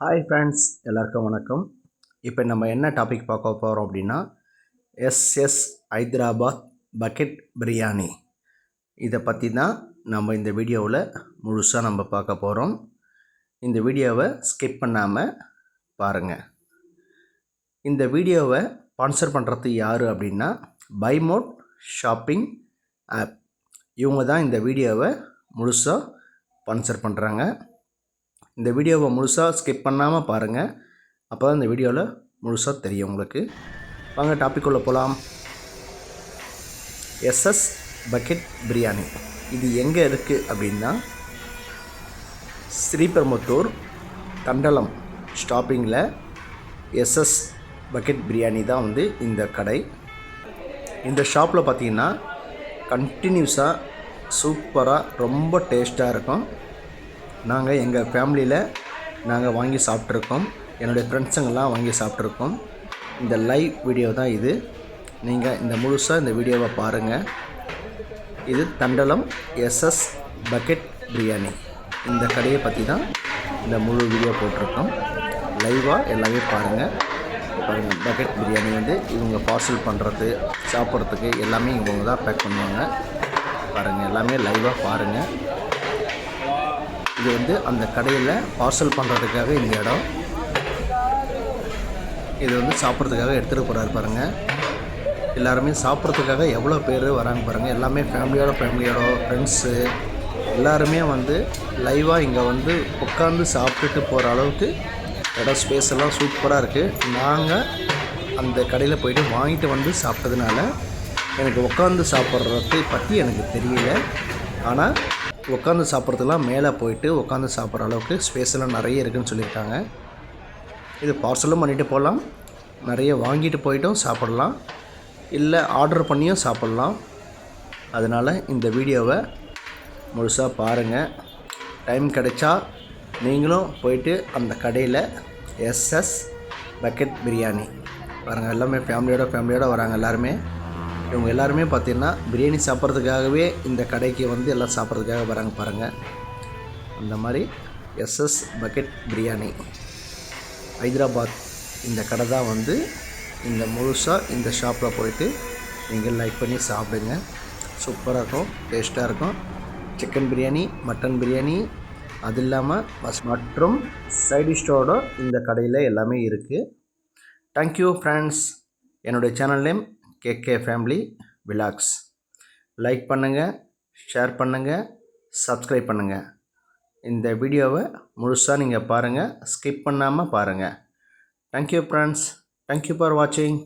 Hi friends எல்லாருக்கும் வணக்கம். இப்போ நம்ம என்ன டாபிக் பார்க்க போகிறோம் அப்படின்னா எஸ்எஸ் ஹைதராபாத் பக்கெட் பிரியாணி இதை பற்றி தான் நம்ம இந்த வீடியோவில் முழுசாக நம்ம பார்க்க போகிறோம் இந்த வீடியோவை ஸ்கிப் பண்ணாமல் பாருங்கள் இந்த வீடியோவை ஸ்பான்சர் பண்ணுறது யார் அப்படின்னா பைமோட் ஷாப்பிங் ஆப் இவங்க தான் இந்த வீடியோவை முழுசாக ஸ்பான்சர் பண்ணுறாங்க இந்த வீடியோவை முழுசாக ஸ்கிப் பண்ணாமல் பாருங்கள் அப்போ தான் இந்த வீடியோவில் முழுசாக தெரியும் உங்களுக்கு. வாங்க டாபிக் உள்ள போகலாம் எஸ்எஸ் பக்கெட் பிரியாணி இது எங்கே இருக்குது அப்படின்னா ஸ்ரீபெரும்புத்தூர் தண்டலம் ஸ்டாப்பிங்கில் எஸ்எஸ் பக்கெட் பிரியாணி தான் வந்து இந்த கடை. இந்த ஷாப்பில் பார்த்தீங்கன்னா கண்டினியூஸாக சூப்பராக ரொம்ப டேஸ்ட்டாக இருக்கும். நாங்கள் எங்கள் ஃபேமிலியில் நாங்கள் வாங்கி சாப்பிட்ருக்கோம் என்னுடைய ஃப்ரெண்ட்ஸுங்கெல்லாம் வாங்கி சாப்பிட்ருக்கோம் இந்த லைவ் வீடியோ தான் இது. நீங்கள் இந்த முழுசாக இந்த வீடியோவை பாருங்கள் இது தண்டலம் எஸ்எஸ் பக்கெட் பிரியாணி இந்த கடையை பற்றி தான் இந்த முழு வீடியோ போட்டிருக்கோம். லைவாக எல்லாமே பாருங்கள் பாருங்கள் பக்கெட் பிரியாணி வந்து இவங்க பார்சல் பண்ணுறது சாப்பிட்றதுக்கு எல்லாமே இவங்க தான் பேக் பண்ணுவாங்க. பாருங்கள் எல்லாமே லைவாக பாருங்கள் இது வந்து அந்த கடையில் பார்சல் பண்ணுறதுக்காக இந்த இடம். இது வந்து சாப்பிட்றதுக்காக எடுத்துகிட்டு போகிறாரு பாருங்கள் எல்லாருமே சாப்பிட்றதுக்காக எவ்வளோ பேர் வராங்க பாருங்கள் எல்லாமே ஃபேமிலியோட ஃபேமிலியோட ஃப்ரெண்ட்ஸு எல்லாருமே வந்து லைவாக இங்கே வந்து உட்காந்து சாப்பிட்டுட்டு போகிற அளவுக்கு இடம் ஸ்பேஸ் எல்லாம் சூப்பராக இருக்குது நாங்கள் அந்த கடையில் போயிட்டு வாங்கிட்டு வந்து சாப்பிட்டதுனால எனக்கு உட்காந்து சாப்பிட்றத பற்றி எனக்கு தெரியல. ஆனால் உட்காந்து சாப்பிட்றதுலாம் மேலே போயிட்டு உட்காந்து சாப்பிட்ற அளவுக்கு ஸ்பேஸ் எல்லாம் நிறைய இருக்குதுன்னு சொல்லியிருக்காங்க. இது பார்சலும் பண்ணிட்டு போகலாம். நிறைய வாங்கிட்டு போயிட்டும் சாப்பிட்லாம். இல்லை ஆர்டர் பண்ணியும் சாப்பிட்லாம். அதனால் இந்த வீடியோவை முழுசாக பாருங்கள் டைம் கிடைச்சா நீங்களும் போயிட்டு அந்த கடையில் எஸ்எஸ் பக்கெட் பிரியாணி பாருங்கள் எல்லாமே ஃபேமிலியோட ஃபேமிலியோடு வராங்க எல்லாருமே. இவங்க எல்லாருமே பார்த்தீங்கன்னா பிரியாணி சாப்பிட்றதுக்காகவே இந்த கடைக்கு வந்து எல்லாம் சாப்பிட்றதுக்காக வராங்க பாருங்கள் அந்த மாதிரி எஸ்எஸ் பக்கெட் பிரியாணி. ஹைதராபாத் இந்த கடை தான் வந்து இந்த முழுசாக இந்த ஷாப்பில் போயிட்டு நீங்கள் லைக் பண்ணி சாப்பிடுங்க. சூப்பராக இருக்கும் டேஸ்ட்டாக இருக்கும். சிக்கன் பிரியாணி மட்டன் பிரியாணி அது இல்லாமல் மஸ் மற்றும் சைடிஷ்டோட இந்த கடையில் எல்லாமே இருக்குது தேங்க்யூ ஃப்ரெண்ட்ஸ் என்னுடைய channel name KK family vlogs. Like பண்ணுங்கள் ஷேர் பண்ணுங்கள் சப்ஸ்கிரைப் பண்ணுங்கள் இந்த வீடியோவை முழுசாக நீங்கள் பாருங்கள் ஸ்கிப் பண்ணாமல் பாருங்கள் தேங்க்யூ ஃப்ரெண்ட்ஸ் தேங்க்யூ ஃபார் வாட்சிங்